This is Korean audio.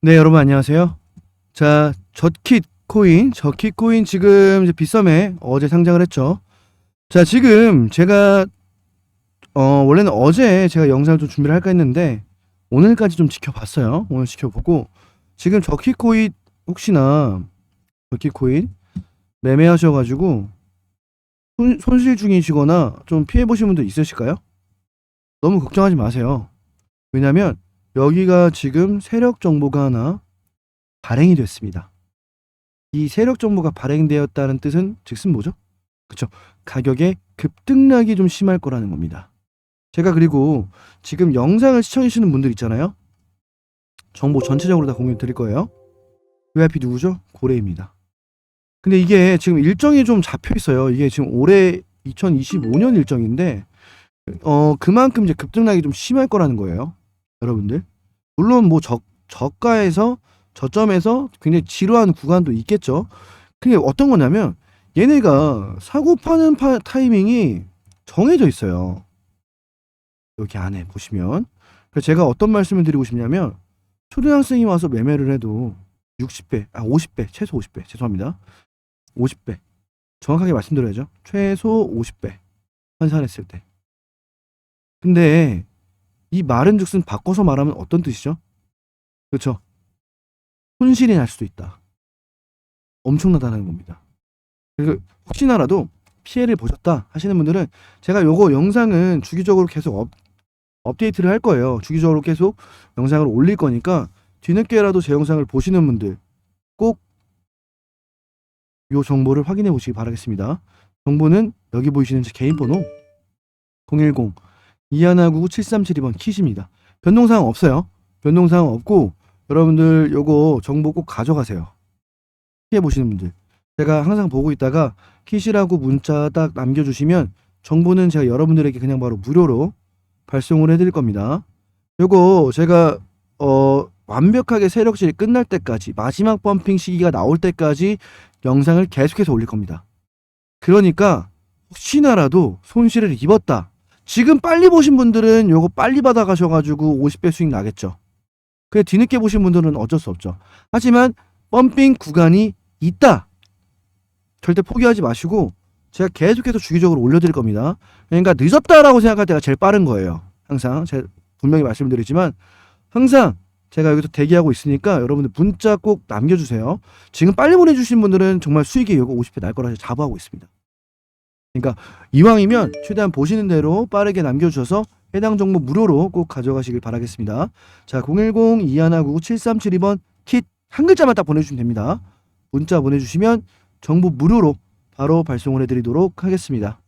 네, 여러분 안녕하세요. 자, 젖킷 코인, 젖킷 코인 지금 빗썸에 어제 상장을 했죠. 자, 지금 제가 어, 원래는 어제 제가 영상을 좀 준비를 할까 했는데 오늘까지 좀 지켜봤어요. 오늘 지켜보고 지금 젖킷 코인 혹시나 젖킷 코인 매매하셔 가지고 손, 손실 중이시거나 좀 피해 보신 분들 있으실까요? 너무 걱정하지 마세요. 왜냐면 여기가 지금 세력 정보가 하나 발행이 됐습니다. 이 세력 정보가 발행되었다는 뜻은 즉슨 뭐죠? 그쵸. 가격의 급등락이 좀 심할 거라는 겁니다. 제가 그리고 지금 영상을 시청해주시는 분들 있잖아요. 정보 전체적으로 다 공유 드릴 거예요. VIP 누구죠? 고래입니다. 근데 이게 지금 일정이 좀 잡혀 있어요. 이게 지금 올해 2025년 일정인데, 어, 그만큼 이제 급등락이 좀 심할 거라는 거예요. 여러분들. 물론 뭐 저, 저가에서 저점에서 굉장히 지루한 구간도 있겠죠. 그게 어떤 거냐면 얘네가 사고 파는 파, 타이밍이 정해져 있어요. 여기 안에 보시면. 그래서 제가 어떤 말씀을 드리고 싶냐면 초등학생이 와서 매매를 해도 60배, 아 50배, 최소 50배, 죄송합니다. 50배. 정확하게 말씀드려야죠. 최소 50배. 환산했을 때. 근데 이 말은즉슨 바꿔서 말하면 어떤 뜻이죠? 그렇죠. 손실이 날 수도 있다. 엄청나다는 겁니다. 그래서 혹시나라도 피해를 보셨다 하시는 분들은 제가 요거 영상은 주기적으로 계속 업, 업데이트를 할 거예요. 주기적으로 계속 영상을 올릴 거니까 뒤늦게라도 제 영상을 보시는 분들 꼭 요 정보를 확인해 보시기 바라겠습니다. 정보는 여기 보이시는 제 개인 번호 010 2199 7372번 킷입니다. 변동사항 없어요. 변동사항 없고 여러분들 요거 정보 꼭 가져가세요. 피해 보시는 분들. 제가 항상 보고 있다가 킷이라고 문자 딱 남겨주시면 정보는 제가 여러분들에게 그냥 바로 무료로 발송을 해드릴 겁니다. 요거 제가 어 완벽하게 세력실이 끝날 때까지 마지막 펌핑 시기가 나올 때까지 영상을 계속해서 올릴 겁니다. 그러니까 혹시나라도 손실을 입었다. 지금 빨리 보신 분들은 요거 빨리 받아가셔가지고 50배 수익 나겠죠. 그래 뒤늦게 보신 분들은 어쩔 수 없죠. 하지만 펌핑 구간이 있다. 절대 포기하지 마시고 제가 계속해서 주기적으로 올려드릴 겁니다. 그러니까 늦었다라고 생각할 때가 제일 빠른 거예요. 항상 제가 분명히 말씀드리지만 항상 제가 여기서 대기하고 있으니까 여러분들 문자 꼭 남겨주세요. 지금 빨리 보내주신 분들은 정말 수익이 요거 50배 날 거라 자부하고 있습니다. 그러니까 이왕이면 최대한 보시는 대로 빠르게 남겨주셔서 해당 정보 무료로 꼭 가져가시길 바라겠습니다. 자, 010-2199-7372번 킷 한 글자만 딱 보내주시면 됩니다. 문자 보내주시면 정보 무료로 바로 발송을 해드리도록 하겠습니다.